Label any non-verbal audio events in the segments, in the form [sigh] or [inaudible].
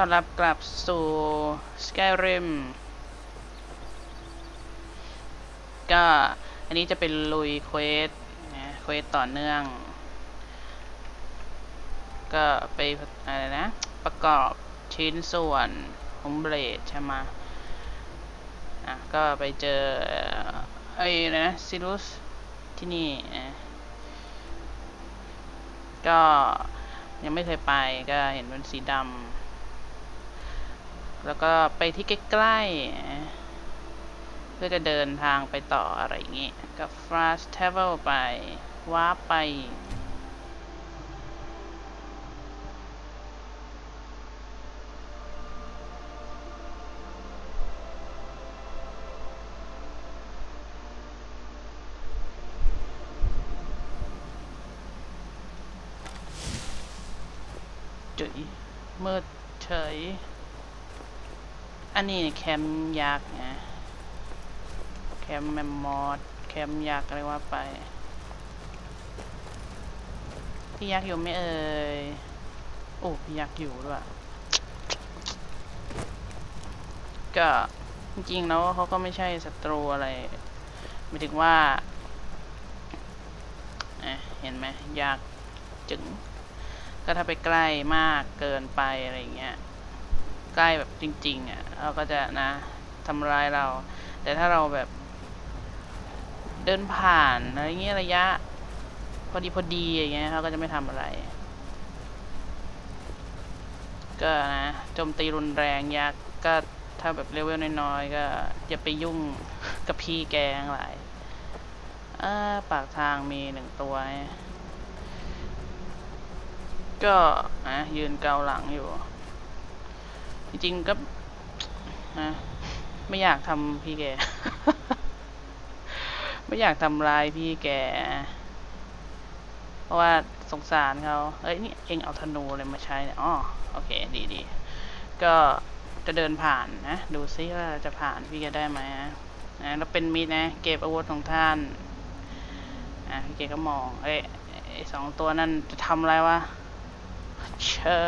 ต้อนรับกลับสู่ Skyrim ก็อันนี้จะเป็นลุยเควสนะเควสต่อเนื่อง ก็ไปอะไรนะ ประกอบชิ้นส่วนของเบลดใช่ไหมอะ ก็ไปเจอ ไอ้นะซิรุสที่นี่นะก็ยังไม่เคยไปก็เห็นเป็นสีดำ แล้วก็ไปที่ใกล้ๆ เพื่อจะเดินทางไปต่ออะไรอย่างงี้ ก็ fast travel ไปว้าไป จุยมืดเฉย อันนี้แคมยักษ์ไงแคมแมมมอสแคมยักษ์อะไรว่าไป พี่ยักษ์อยู่ไหม่เอ่ยโอ้พี่ยักษ์อยู่ด้วยก็จริงๆแล้วเขาก็ไม่ใช่ศัตรูอะไรหมายถึงว่าเเห็นไหมยักจึงก็ถ้าไปใกล้มากเกินไปอะไรเงี้ยใกล้แบบจริง ๆ อะ เราก็จะนะทำร้ายเรา แต่ถ้าเราแบบ เดินผ่านอะไรเงี้ยระยะ พอดีพอดีอย่างเงี้ยเขาก็จะไม่ทำอะไร ก็นะโจมตีรุนแรงยักษ์ก็ถ้าแบบเลเวลน้อยๆก็อย่าไปยุ่งกับพี่แกงหลายออปากทางมีหนึ่งตัว ก็นะยืนเกาหลังอยู่ จริงๆก็ นะ ไม่อยากทำพี่แก ไม่อยากทำลายพี่แก เพราะว่าสงสารเขาเอ้ยนี่เองเอาธนูอะไรมาใช้เนี่ยอ๋อโอเค ดีดีก็จะเดินผ่านนะ ดูซิว่าจะผ่านพี่แกได้ไหมนะแล้วเป็นมิตรนะ เก็บอาวุธของท่านอะพี่แกก็มอง เอ้ยไอ้สองตัวนั่นจะทำอะไรวะเชอ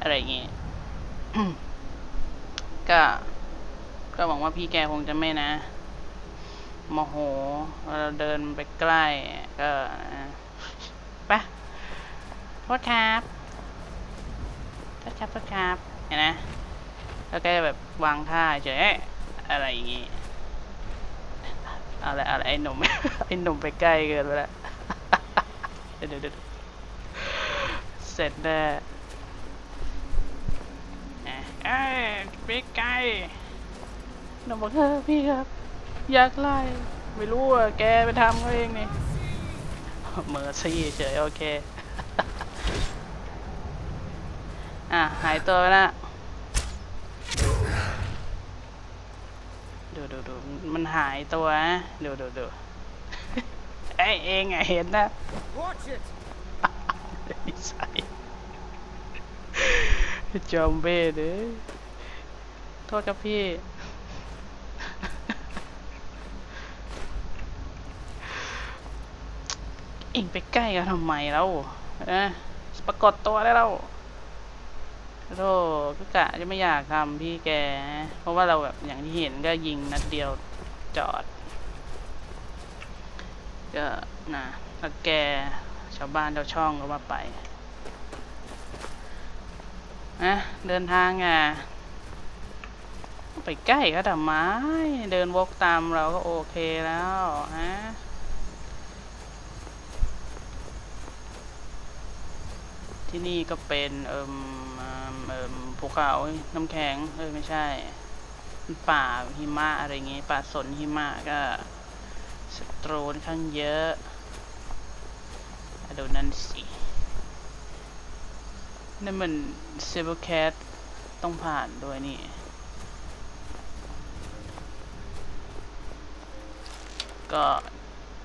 อะไรอย่างงี้ ก็ ก็หวังว่าพี่แกคงจะไม่นะโมโห เราเดินไปใกล้ ก็ไปะโทษครับโทษครับโทษครับเห็นนะแล้วก็แบบวางท่าเฉยอะไรอย่างงี้อะไรอะไรไอ้หนุ่มไอ้หนุ่มไปใกล้เกินไปแล้วเดี๋ยวเดี๋ยวเดี๋ยวเสร็จแน่อะเอ้ยไปไกล หนุ่มบอกเออพี่ครับ อยากไล่ไม่รู้อะแกไปทำเขาเองนี่เมอร์ซี่เฉยโอเค อะ หายตัวไปละดูดูดูมันหายตัวนะดูดูดูไอเองอะเห็นนะ Watch it! นิสัยจอมเบ้เด้โทษครับพี่ เอ็งไปใกล้กันทำไมแล้วนะปรากฏตัวได้แล้วโธ่ก็กะจะไม่อยากทำพี่แก เพราะว่าเราแบบอย่างที่เห็นก็ยิงนัดเดียวจอด ก็นะแล้วแกชาวบ้านชาวช่องก็ว่าไปนะเดินทางอะไปใกล้ก็ทำไมเดินวกตามเราก็โอเคแล้วฮะ ที่นี่ก็เป็นเอิมเอิมภูเขาน้ำแข็งเออไม่ใช่เป็นป่าหิมะอะไรอย่างงี้ป่าสนหิมะก็ศัตรูนข้างเยอะอะดูนั่นสินั่นมันเซเบอร์แคทต้องผ่านด้วยนี่ก็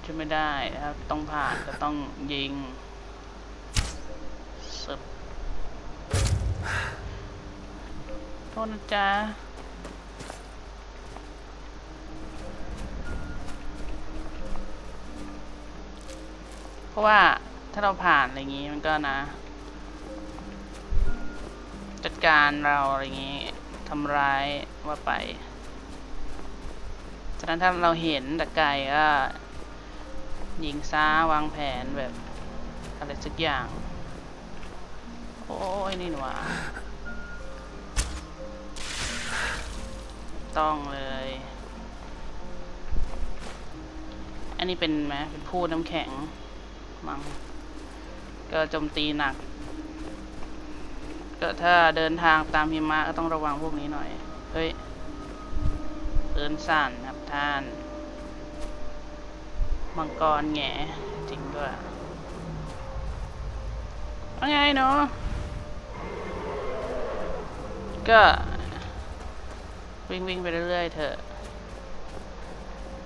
ช่วยไม่ได้นะครับ ต้องผ่านก็ต้องยิงสึบ โทษนะจ๊ะเพราะว่าถ้าเราผ่านอะไรอย่างงี้มันก็นะจะการเราอะไรอย่างงี้ทำร้ายว่าไปฉะนั้นถ้าเราเห็นแต่ไกลก็ยิงซ้าวางแผนแบบอะไรสักอย่าง อ้ยนี่หว่าต้องเลย อันนี้เป็นไหมเป็นพูดน้ำแข็ง มัง้งก็โจมตีหนัก ก็ถ้าเดินทางตามหิมะก็ต้องระวังพวกนี้หน่อย เฮ้ยเอินสั่นครับท่าน มังกรแง่จริงด้วยว่าไงเนาะ ก็ วิ่งวิ่งไปเรื่อยๆเถอะ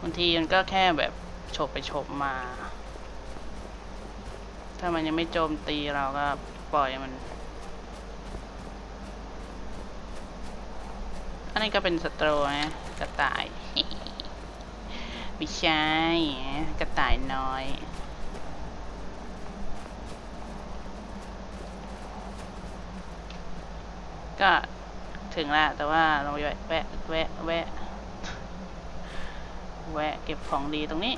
บางทีมันก็แค่แบบฉบไปฉบมา ถ้ามันยังไม่โจมตีเราก็ปล่อยมัน อันนี้ก็เป็นศัตรูนะกระต่ายไม่ใช่กระต่ายน้อยก็ ถึงแล้วแต่ว่าเราแวะแวะแวะแวะแวะเก็บของดีตรงนี้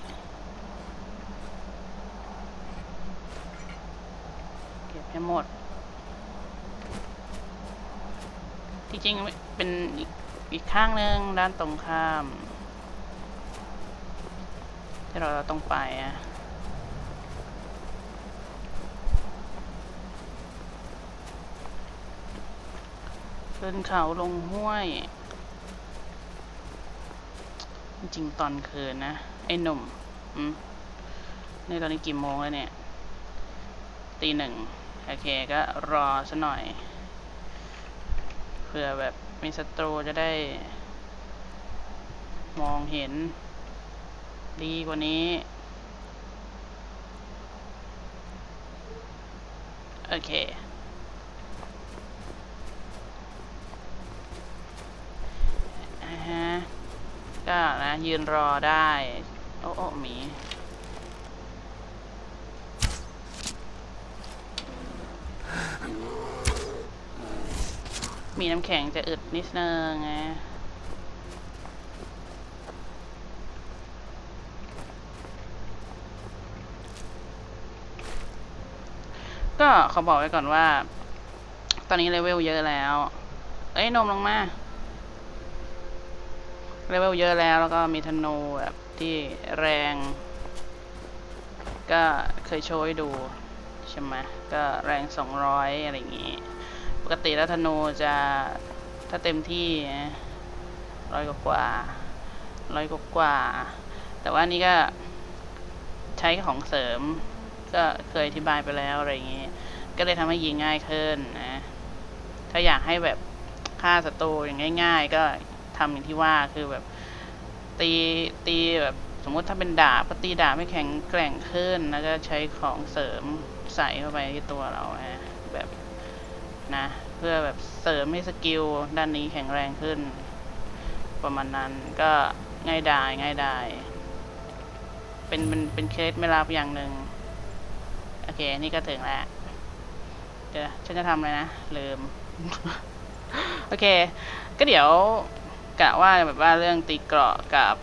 เก็บให้หมด ที่จริงเป็นอีกอีกข้างหนึ่งด้านตรงข้าม ที่เราต้องไปอะ ขึ้นเขาลงห้วย จริงตอนคืนนะ ไอ้หนุ่มอืมนี่ตอนนี้กี่โมงแล้วเนี่ย ตีหนึ่งโอเคก็รอสัหน่อยเผื่อแบบมีศัตรูจะได้ มองเห็น ดีกว่านี้ โอเค อ่าฮะก็นะยืนรอได้ โอ้โอ้หมีมีน้ำแข็งจะอึดนิดนึงไงก็ขอบอกไว้ก่อนว่า ตอนนี้เลเวลเยอะแล้ว เอ้ยนมลงมา เลเวลเยอะแล้ว แล้วก็มีธนูแบบที่แรง ก็เคยโชว์ให้ดู ใช่ไหมก็แรง 200 อะไรอย่างงี้ ปกติแล้วธนูจะถ้าเต็มที่ร้อยกว่าร้อยกว่า แต่ว่านี่ก็ใช้ของเสริม ก็เคยอธิบายไปแล้วอะไรอย่างงี้ ก็เลยทำให้ยิงง่ายขึ้นนะ ถ้าอยากให้แบบฆ่าศัตรูอย่างง่าย ๆ ก็ ทำอย่างที่ว่าคือแบบตีตีแบบสมมุติถ้าเป็นดาบก็ตีดาบให้แข็งแกร่งขึ้น แล้วก็ใช้ของเสริมใส่เข้าไปที่ตัวเรานะแบบนะ เพื่อแบบเสริมให้สกิลด้านนี้แข็งแรงขึ้น ประมาณนั้นก็ง่ายดายง่ายดายเป็นเป็นเป็นเคล็ดไม่ลับอย่างหนึ่งโอเค นี่ก็ถึงแล้วเดี๋ยวฉันจะทำอะไรนะลืม โอเค ก็เดี๋ยว กะว่าแบบว่าเรื่องตีเกราะกับ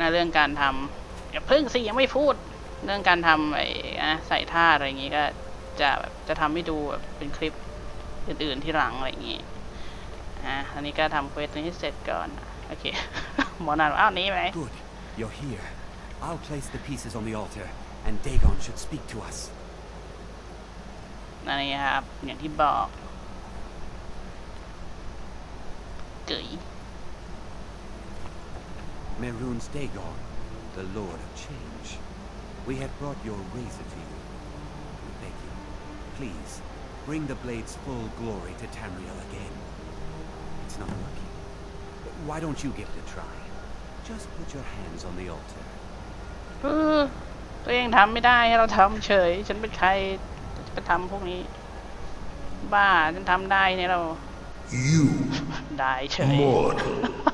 นะเรื่องการทำอย่าเพิ่งสิยังไม่พูด เรื่องการทำไอ้นะใส่ท่าอะไรอย่างงี้ก็จะแบบจะทำให้ดูแบบเป็นคลิปอื่นๆที่หลังอะไรอย่างงี้อะอันนี้ก็ทำเควสนี้ให้เสร็จก่อนโอเคหมอนานว่าอ้าวหนี้ไหม Good. You're here. I'll place the pieces on the altar, and Dagon should speak to us. นั่นเองครับอย่างที่บอกเกย Merun's Dagon, the Lord of Change. We had brought your razor to you. We beg you, please, bring the blade's full glory to Tamriel again. It's not working. Why don't you give it a try? Just put your hands on the altar. เออตัวเองทำไม่ได้ให้เราทำเฉย ฉันเป็นใครจะไปทำพวกนี้ บ้า ฉันทำได้เนี่ยเรา You, ได้เฉย mortal, [laughs]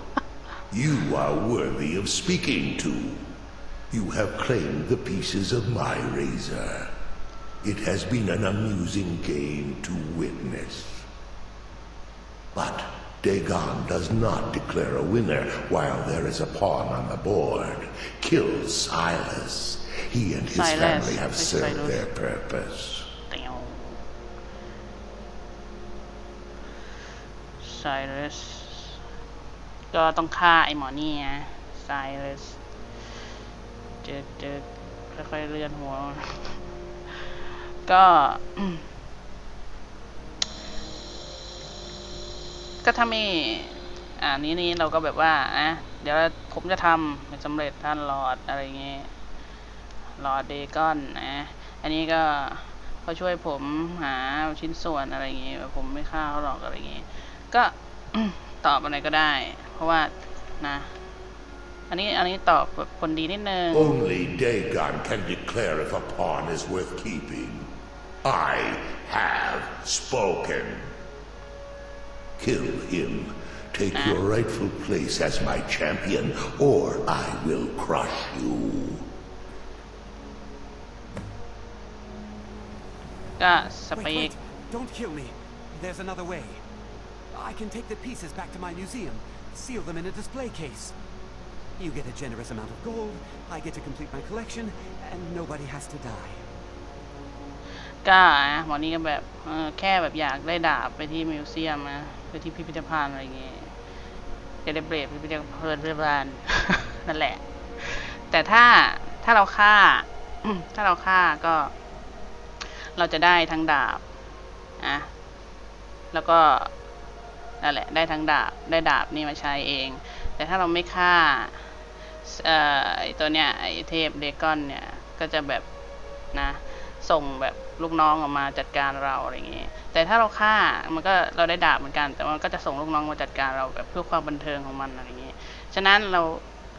You are worthy of speaking to. You have claimed the pieces of my razor. It has been an amusing game to witness. But Dagon does not declare a winner while there is a pawn on the board. Kill Silas. He and his Silas. family have served Silas. their purpose. Silas. ก็ต้องฆ่าไอหมอนี่นะไซเรสเจอเจอค่อยๆเลื่อนหัว ก็ก็ถ้าไม่อ่านี้นี้เราก็แบบว่าอะเดี๋ยวผมจะทำให้สำเร็จท่านหลอดอะไรเงี้ยหลอดเดกอนนะอันนี้ก็เขาช่วยผมหาชิ้นส่วนอะไรเงี้ยผมไม่ฆ่าเขาหรอกอะไรเงี้ยก็ตอบอะไรก็ได้ ราะว่านะ อันนี้อันนี้ตอบแบบคนดีนิดนึง Only Dagon can declare if a pawn is worth keeping. I have spoken. Kill him. Take your rightful place as my champion, or I will crush you. ก็ส Wait, เปก wait! Don't kill me. There's another way. I can take the pieces back to my museum, Seal them in a display case. You get a generous amount of gold, I get to complete my collection, and nobody has to die. ก็อะหมอนี่ก็แบบเออแค่แบบอยากได้ดาบไปที่มิวเซียมนะไปที่พิพิธภัณฑ์อะไรเงี้ยจะได้เบรดพิพิธภัณฑ์พิพิธภัณฑ์นั่นแหละ แต่ถ้าถ้าเราฆ่า ถ้าเราฆ่าก็ เราจะได้ทั้งดาบอะแล้วก็ นั่นแหละได้ทั้งดาบได้ดาบนี่มาใช้เอง แต่ถ้าเราไม่ฆ่าเอ่อไอตัวเนี้ยไอเทพเดกอนเนี่ยก็จะแบบนะส่งแบบลูกน้องออกมาจัดการเราอะไรอย่างเงี้ยแต่ถ้าเราฆ่ามันก็เราได้ดาบเหมือนกัน แต่มันก็จะส่งลูกน้องมาจัดการเราแบบเพื่อความบันเทิงของมันอะไรอย่างเงี้ยฉะนั้นเรา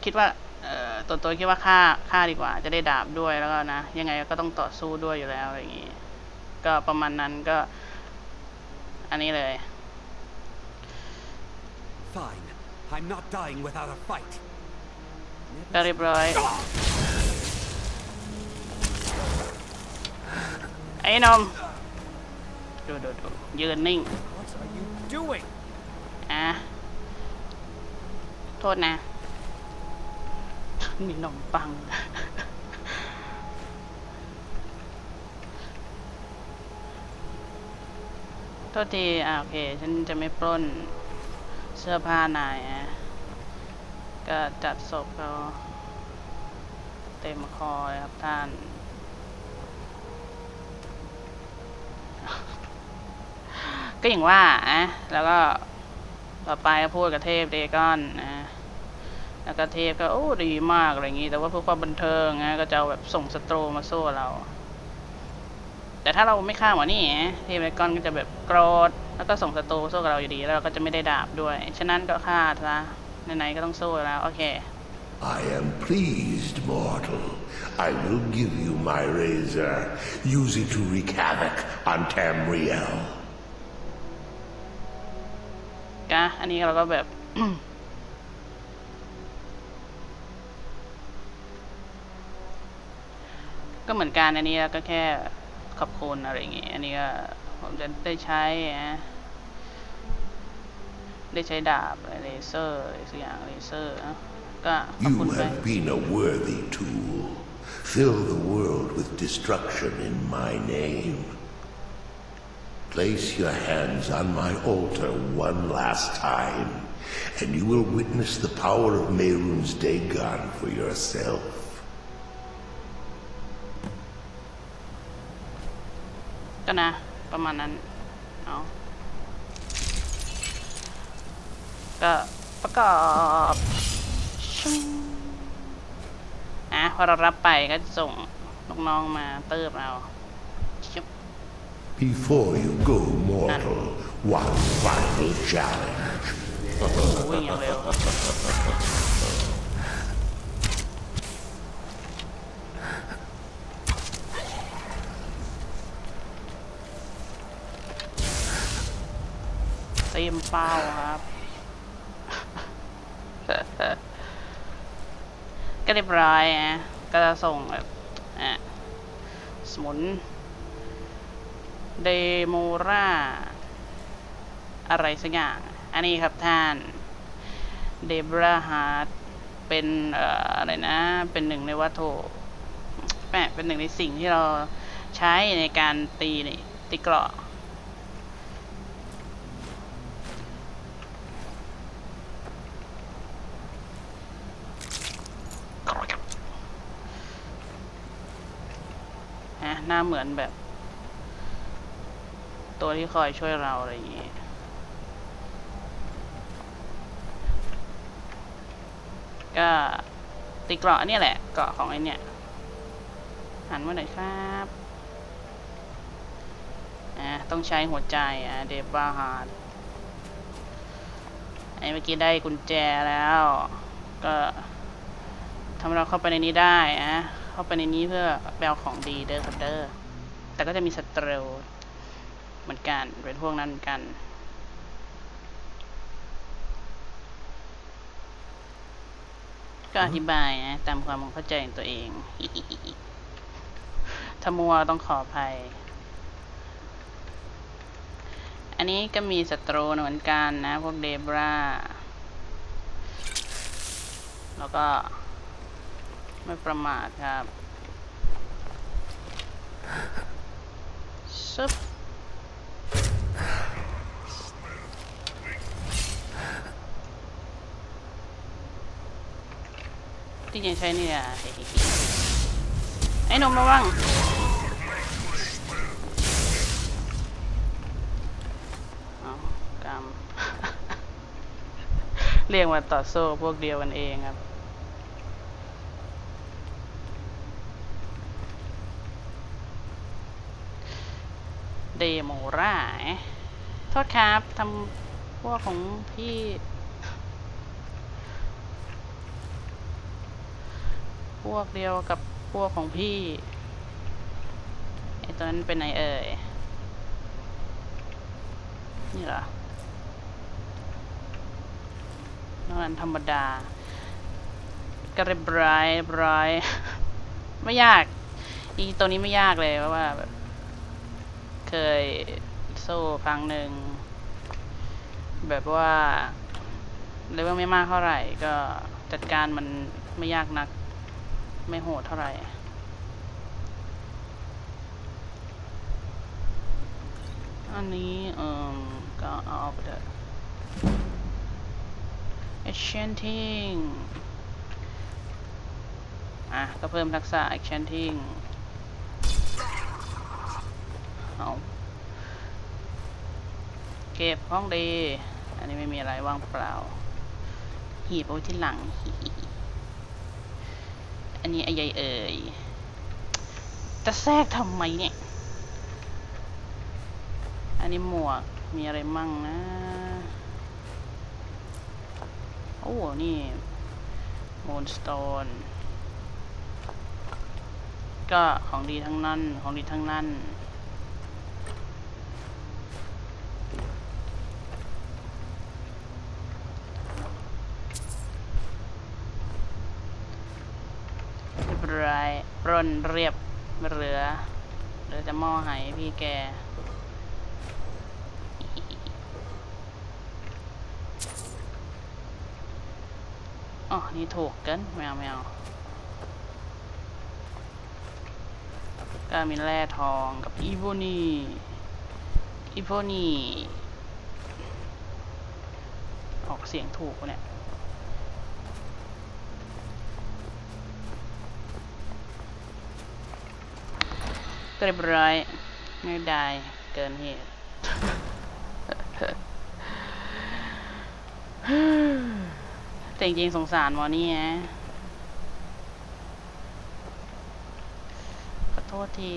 คิดว่าตัวตัวคิดว่าฆ่าฆ่าดีกว่า จะได้ดาบด้วยแล้วก็นะยังไงก็ต้องต่อสู้ด้วยอยู่แล้วอะไรอย่างเงี้ยก็ประมาณนั้นก็ อันนี้เลย Fine. I'm not dying without a fight. ก็เรียบร้อยไอ้นมดูดูดูยืนนิ่ง What are you doing? อะโทษนะมีนมปัง โทษทีอ่าโอเค ฉันจะไม่ปล้น เสื้อผ้านายอะก็จัดศพเขาเต็มคอยครับท่านก็อย่างว่าอะแล้วก็ต่อไปก็พูดกับเทพเดกอนนะแล้วก็เทพก็โอ้ดีมากอะไรอย่างงี้ แต่ว่าเพื่อความบันเทิงนะก็จะแบบส่งศัตรูมาสู้เรา แต่ถ้าเราไม่ฆ่าหมอนี่เทพเดกอนก็จะแบบโกรธ แล้วก็ส่งศัตรูมาสู้กับเราอยู่ดี แล้วเราก็จะไม่ได้ดาบด้วย ฉะนั้นก็ฆ่าซะไหนๆก็ต้องสู้แล้ว โอเค I am pleased, mortal. I will give you my razor. Use it to wreak havoc on Tamriel. กะอันนี้เราก็แบบ ก็เหมือนกันอันนี้เราก็แค่ขอบคุณอะไรอย่างงี้ อันนี้ก็ผมจะได้ใช้นะ ได้ใช้ดาบเลเซอร์อะไรสักอย่างเลเซอร์นะก็ขอบคุ You ณไป have been a worthy tool. Fill the world with destruction in my name. Place your hands on my altar one last time, and you will witness the power of Mehrunes Dagon for yourself. ก็นะ ประมาณนั้น เอา ก็ประกอบชึ้งอะพอเรารับไปก็จะส่งลูกน้องมาเติบเราชึบ Before you go, mortal, one final challenge. วิ่งอย่างเร็วเต็มเป้าครับ ก็ เรียบร้อยนะก็จะส่งแบบอะสมุนเดโมราอะไรสักอย่าง อันนี้ครับท่านเดบราฮาร์ดเป็นออะไรนะ เป็นหนึ่งในวัตถุแม่เป็นหนึ่งในสิ่งที่เราใช้ในการตีนี่ตีเกราะ หน้าเหมือนแบบ ตัวที่คอยช่วยเราอะไรอย่างงี้ก็ตีเกราะเนี่ยแหละเกราะของไอเนี่ย หันมาหน่อยครับอ่าต้องใช้หัวใจอะเดบาฮาร์ดไอเมื่อกี้ได้กุญแจแล้ว ก็ทำเราเข้าไปในนี้ได้อะ เข้าไปในนี้เพื่อแปลของดีเด้อครับเด้อแต่ก็จะมีสเตรลเหมือนกันเป็นพวกนั้นเหมือนกันก็อธิบายนะ ตามความเข้าใจของตัวเองถ้ามัวต้องขออภัย อันนี้ก็มีศัตรูเหมือนกันนะ พวกเดบรา แล้วก็ ไม่ประมาทครับซึบที่ยังใช้นี่อะไอ้หนมระวังเอากรรม เรียกมาต่อโซ่พวกเดียวกันเองครับ เดโมราโทษครับทำพวกของพี่พวกเดียวกับพวกของพี่ไอตัวนั้นเป็นไหนเอ่ย นี่เหรอนอกนั้นธรรมดากระบรายบรายไม่ยาก อีตัวนี้ไม่ยากเลยเพราะว่าแบบ เคยสู้ครั้งหนึ่ง แบบว่าเลเวลไม่มากเท่าไหร่ ก็จัดการมันไม่ยากนัก ไม่โหดเท่าไหร่อันนี้เอ่มก็เอาไปเถอะ Enchanting อะ ก็เพิ่มทักษะ Enchanting เอาเก็บห้องดี อันนี้ไม่มีอะไรว่างเปล่า หีบเอาที่หลัง อันนี้อะไรเอ่ย จะแทรกทำไมเนี่ย อันนี้หมวก มีอะไรมั่งนะ โอ้ นี่โมนสโตนก็ของดีทั้งนั้น ของดีทั้งนั้น เรียบร้อยปล้ นเรียบไม่เหลือเหลือจะหม้อไหายพี่แก อ๋อ นี่ถูกกินแมวแมวก็มีแร่ทองกับอีโวนีอีโวนีออกเสียงถูกเนี่ย เรียบร้อยไม่ได้เกินเหตุแต่จริงสงสารหมอนี่ฮะขอโทษที